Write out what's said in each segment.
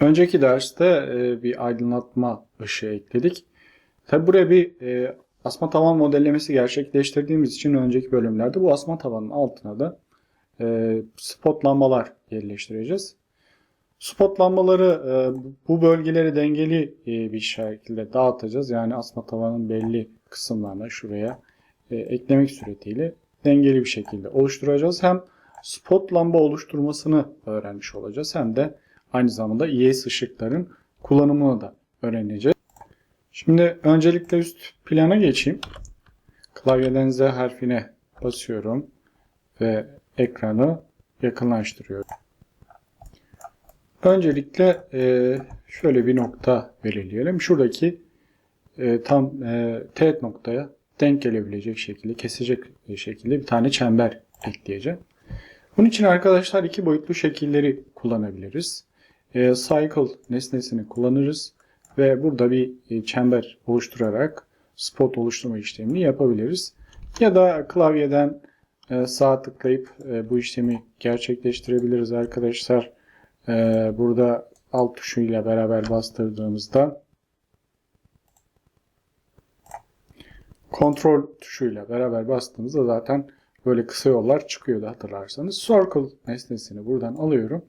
Önceki derste e, bir aydınlatma ışığı ekledik. Tabi buraya bir e, asma tavan modellemesi gerçekleştirdiğimiz için önceki bölümlerde bu asma tavanın altına da e, spot lambalar yerleştireceğiz. Spot lambaları e, bu bölgeleri dengeli bir şekilde dağıtacağız. Yani asma tavanın belli kısımlarına şuraya eklemek suretiyle dengeli bir şekilde oluşturacağız. Hem spot lamba oluşturmasını öğrenmiş olacağız hem de aynı zamanda IS ışıkların kullanımını da öğreneceğiz. Şimdi öncelikle üst plana geçeyim. Klavyeden Z harfine basıyorum ve ekranı yakınlaştırıyorum. Öncelikle e, şöyle bir nokta belirleyelim. Şuradaki e, tam e, teğet noktaya denk gelebilecek şekilde, kesecek şekilde bir tane çember ekleyeceğim. Bunun için arkadaşlar iki boyutlu şekilleri kullanabiliriz. E, cycle nesnesini kullanırız ve burada bir e, çember oluşturarak spot oluşturma işlemini yapabiliriz. Ya da klavyeden e, sağ tıklayıp bu işlemi gerçekleştirebiliriz arkadaşlar. Burada alt tuşuyla beraber bastırdığımızda kontrol tuşuyla beraber bastığımızda zaten böyle kısa yollar çıkıyordu hatırlarsanız. Circle nesnesini buradan alıyorum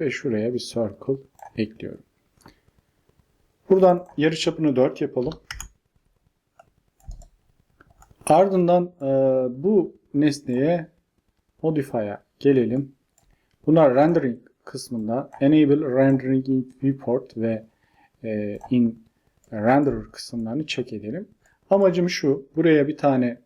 ve şuraya bir circle ekliyorum. Buradan yarıçapını 4 yapalım. Ardından e, bu nesneye modify'a gelelim. Buna rendering kısmında enable rendering in viewport ve e, in renderer kısımlarını check edelim. Amacım şu. Buraya bir tane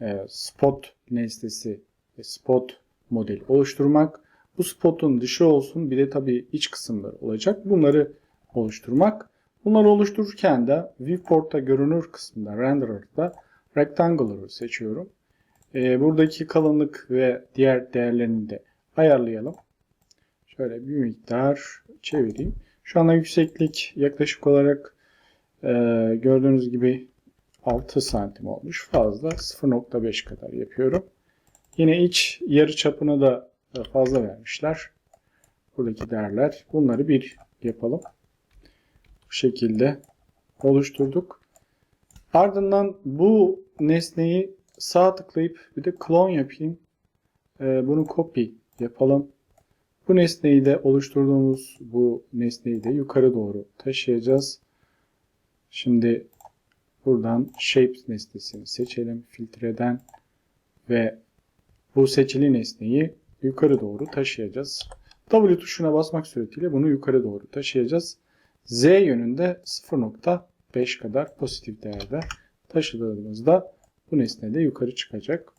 e, spot nesnesi spot model oluşturmak. Bu spotun dışı olsun bir de tabii iç kısımları olacak. Bunları oluşturmak. Bunları oluştururken de viewport'ta görünür kısmında renderer'da rectangular'ı seçiyorum. E, buradaki kalınlık ve diğer değerlerini de ayarlayalım. Şöyle bir miktar çevireyim. Şu anda yükseklik yaklaşık olarak e, gördüğünüz gibi 6 santim olmuş. Fazla 0.5 kadar yapıyorum. Yine iç yarı çapını da fazla vermişler. Buradaki değerler. Bunları bir yapalım. Bu şekilde oluşturduk. Ardından bu nesneyi sağ tıklayıp bir de klon yapayım. Ee, bunu copy yapalım. Bu nesneyi de oluşturduğumuz bu nesneyi de yukarı doğru taşıyacağız. Şimdi buradan Shapes nesnesini seçelim filtreden ve bu seçili nesneyi yukarı doğru taşıyacağız. W tuşuna basmak suretiyle bunu yukarı doğru taşıyacağız. Z yönünde 0.5 kadar pozitif değerde taşıdığımızda bu nesne de yukarı çıkacak.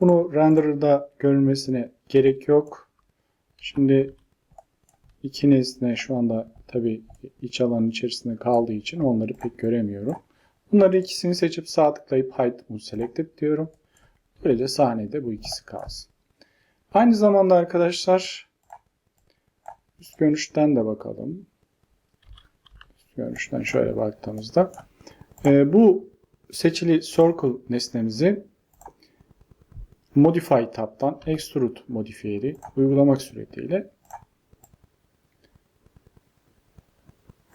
Bunu renderer'da görülmesine gerek yok. Şimdi iki nesne şu anda tabi iç alanın içerisinde kaldığı için onları pek göremiyorum. Bunları ikisini seçip sağ tıklayıp Hide Unselected diyorum. Böylece sahnede bu ikisi kalsın. Aynı zamanda arkadaşlar üst görünüşten de bakalım. Üst görünüşten şöyle baktığımızda e, bu seçili circle nesnemizi Modify tab'dan Extrude modifiyeri uygulamak suretiyle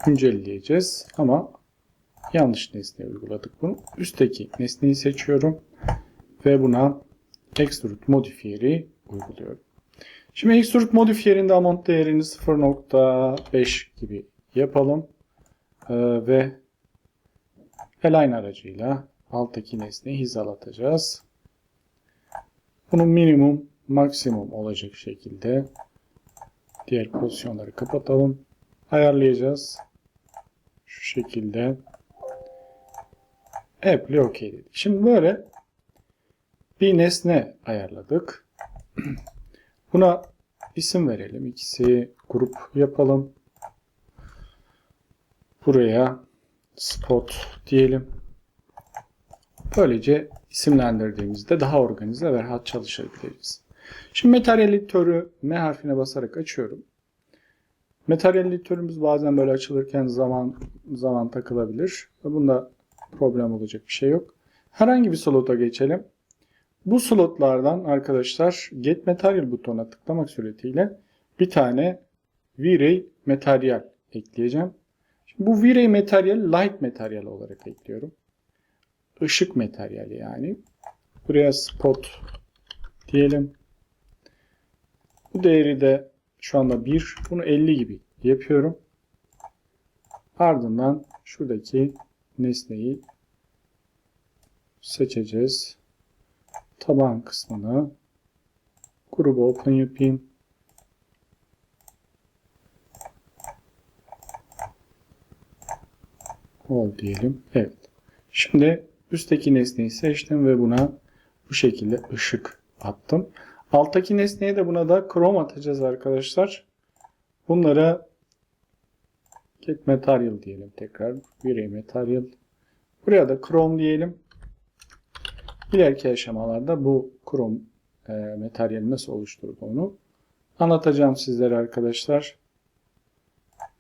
güncelleyeceğiz. Ama yanlış nesneye uyguladık bunu. Üstteki nesneyi seçiyorum ve buna Extrude modifiyeri uyguluyorum. Şimdi Extrude modifiyerinde amount değerini 0.5 gibi yapalım. Ee, ve Align aracıyla alttaki nesneyi hizalatacağız. Bunun minimum maksimum olacak şekilde diğer pozisyonları kapatalım. Ayarlayacağız. Şu şekilde. Apply OK dedik. Şimdi böyle bir nesne ayarladık. Buna isim verelim. İkisi grup yapalım. Buraya spot diyelim. Böylece isimlendirdiğimizde daha organize ve rahat çalışabiliriz. Şimdi materyal editörü M harfine basarak açıyorum. Materyal editörümüz bazen böyle açılırken zaman zaman takılabilir. Bunda problem olacak bir şey yok. Herhangi bir slota geçelim. Bu slotlardan arkadaşlar Get Material butonuna tıklamak suretiyle bir tane V-Ray materyal ekleyeceğim. Şimdi bu V-Ray materyal light materyal olarak ekliyorum. Işık materyali yani. Buraya spot diyelim. Bu değeri de şu anda 1. Bunu 50 gibi yapıyorum. Ardından şuradaki nesneyi seçeceğiz. Taban kısmını grubu open yapayım. All diyelim. Evet. Şimdi üstteki nesneyi seçtim ve buna bu şekilde ışık attım. Alttaki nesneye de buna da chrome atacağız arkadaşlar. Bunlara get material diyelim tekrar. Virey material. Buraya da chrome diyelim. İleriki aşamalarda bu chrome e, materyali nasıl oluşturduğunu anlatacağım sizlere arkadaşlar.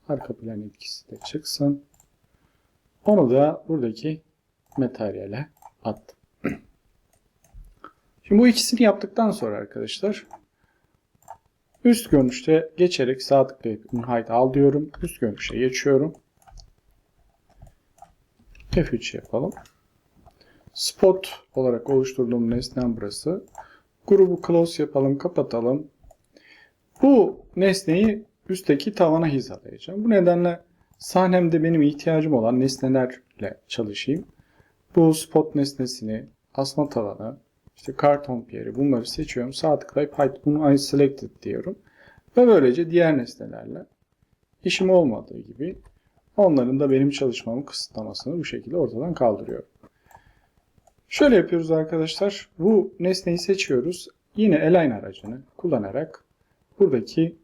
Arka plan etkisi de çıksın. Onu da buradaki materyale attım. Şimdi bu ikisini yaptıktan sonra arkadaşlar üst görünüşte geçerek sağ tıklayıp Unhide al diyorum. Üst görünüşe geçiyorum. F3 yapalım. Spot olarak oluşturduğum nesnem burası. Grubu close yapalım, kapatalım. Bu nesneyi üstteki tavana hizalayacağım. Bu nedenle sahnemde benim ihtiyacım olan nesnelerle çalışayım. Bu spot nesnesini, asma tavanı, işte karton piyeri bunları seçiyorum. Sağ tıklayıp hide bunu I selected diyorum. Ve böylece diğer nesnelerle işim olmadığı gibi onların da benim çalışmamı kısıtlamasını bu şekilde ortadan kaldırıyorum. Şöyle yapıyoruz arkadaşlar. Bu nesneyi seçiyoruz. Yine align aracını kullanarak buradaki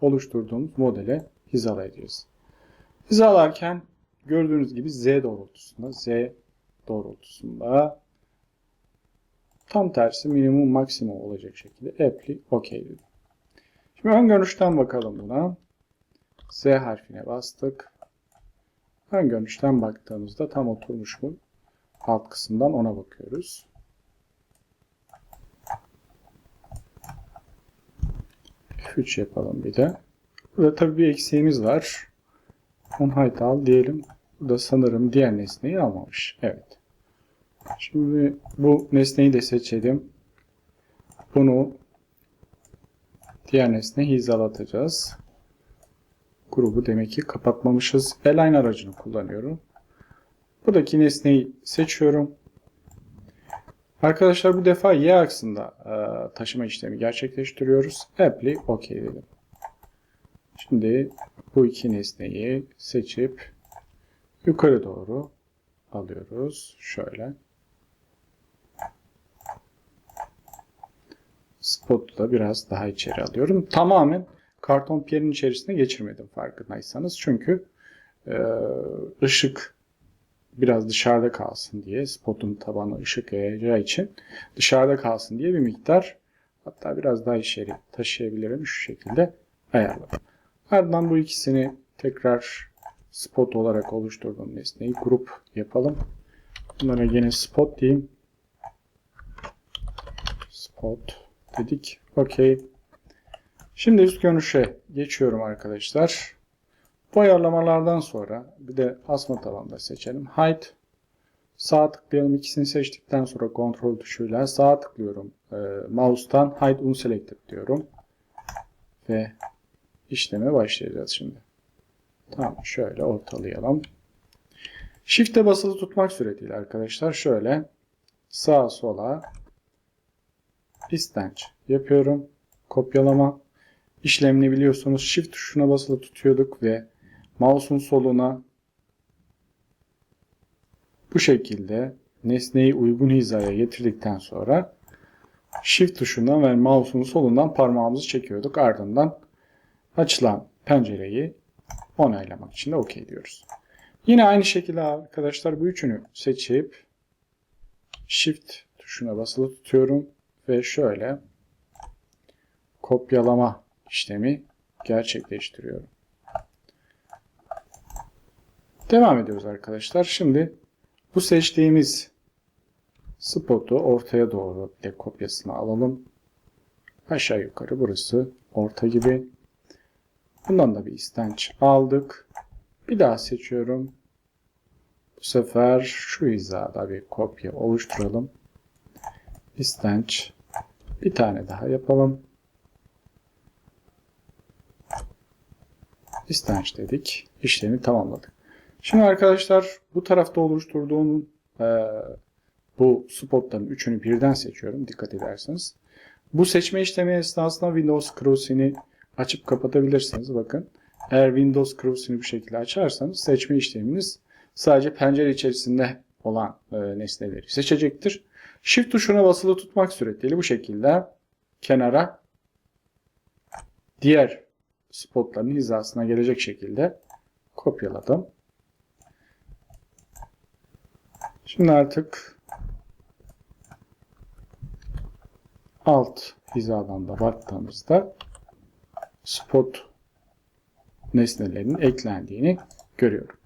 oluşturduğumuz modele hizalayacağız. Hizalarken gördüğünüz gibi Z doğrultusunda, Z doğrultusunda tam tersi minimum maksimum olacak şekilde apply OK dedim. Şimdi ön görünüşten bakalım buna. Z harfine bastık. Ön görünüşten baktığımızda tam oturmuş mu? Alt kısımdan ona bakıyoruz. F3 yapalım bir de. Burada tabii bir eksiğimiz var. Unhide al diyelim. Burada sanırım diğer nesneyi almamış. Evet. Şimdi bu nesneyi de seçelim. Bunu diğer nesne hizalatacağız. Grubu demek ki kapatmamışız. Align aracını kullanıyorum. Buradaki nesneyi seçiyorum. Arkadaşlar bu defa y aksında e, taşıma işlemi gerçekleştiriyoruz. Apply OK dedim. Şimdi bu iki nesneyi seçip yukarı doğru alıyoruz. Şöyle. Spot'u da biraz daha içeri alıyorum. Tamamen karton piyerin içerisine geçirmedim farkındaysanız. Çünkü e, ışık biraz dışarıda kalsın diye spotun tabanı ışık yayacağı için dışarıda kalsın diye bir miktar hatta biraz daha içeri taşıyabilirim şu şekilde ayarladım. Ardından bu ikisini tekrar spot olarak oluşturduğum nesneyi grup yapalım. Bunlara yine spot diyeyim. Spot dedik. Okey. Şimdi üst görünüşe geçiyorum arkadaşlar. Bu ayarlamalardan sonra bir de asma tabanda seçelim. Height sağ tıklayalım. İkisini seçtikten sonra kontrol tuşuyla sağ tıklıyorum. E, mouse'tan Height Unselected diyorum. Ve işleme başlayacağız şimdi. Tamam şöyle ortalayalım. Shift'e basılı tutmak suretiyle arkadaşlar şöyle sağa sola istenç yapıyorum. Kopyalama işlemini biliyorsunuz. Shift tuşuna basılı tutuyorduk ve mouse'un soluna bu şekilde nesneyi uygun hizaya getirdikten sonra Shift tuşundan ve mouse'un solundan parmağımızı çekiyorduk. Ardından açılan pencereyi onaylamak için de OK diyoruz. Yine aynı şekilde arkadaşlar bu üçünü seçip Shift tuşuna basılı tutuyorum ve şöyle kopyalama işlemi gerçekleştiriyorum. Devam ediyoruz arkadaşlar. Şimdi bu seçtiğimiz spotu ortaya doğru bir kopyasını alalım. Aşağı yukarı burası orta gibi. Bundan da bir istenç aldık. Bir daha seçiyorum. Bu sefer şu hizada bir kopya oluşturalım. İstenç. Bir tane daha yapalım. İstenç dedik. İşlemi tamamladık. Şimdi arkadaşlar bu tarafta oluşturduğum e, bu spotların üçünü birden seçiyorum. Dikkat ederseniz. Bu seçme işlemi esnasında Windows Cruise'ini açıp kapatabilirsiniz. Bakın. Eğer Windows Cruise'ini bu şekilde açarsanız seçme işleminiz sadece pencere içerisinde olan e, nesneleri seçecektir. Shift tuşuna basılı tutmak suretiyle bu şekilde kenara diğer spotların hizasına gelecek şekilde kopyaladım. Şimdi artık alt hizadan da baktığımızda spot nesnelerinin eklendiğini görüyorum.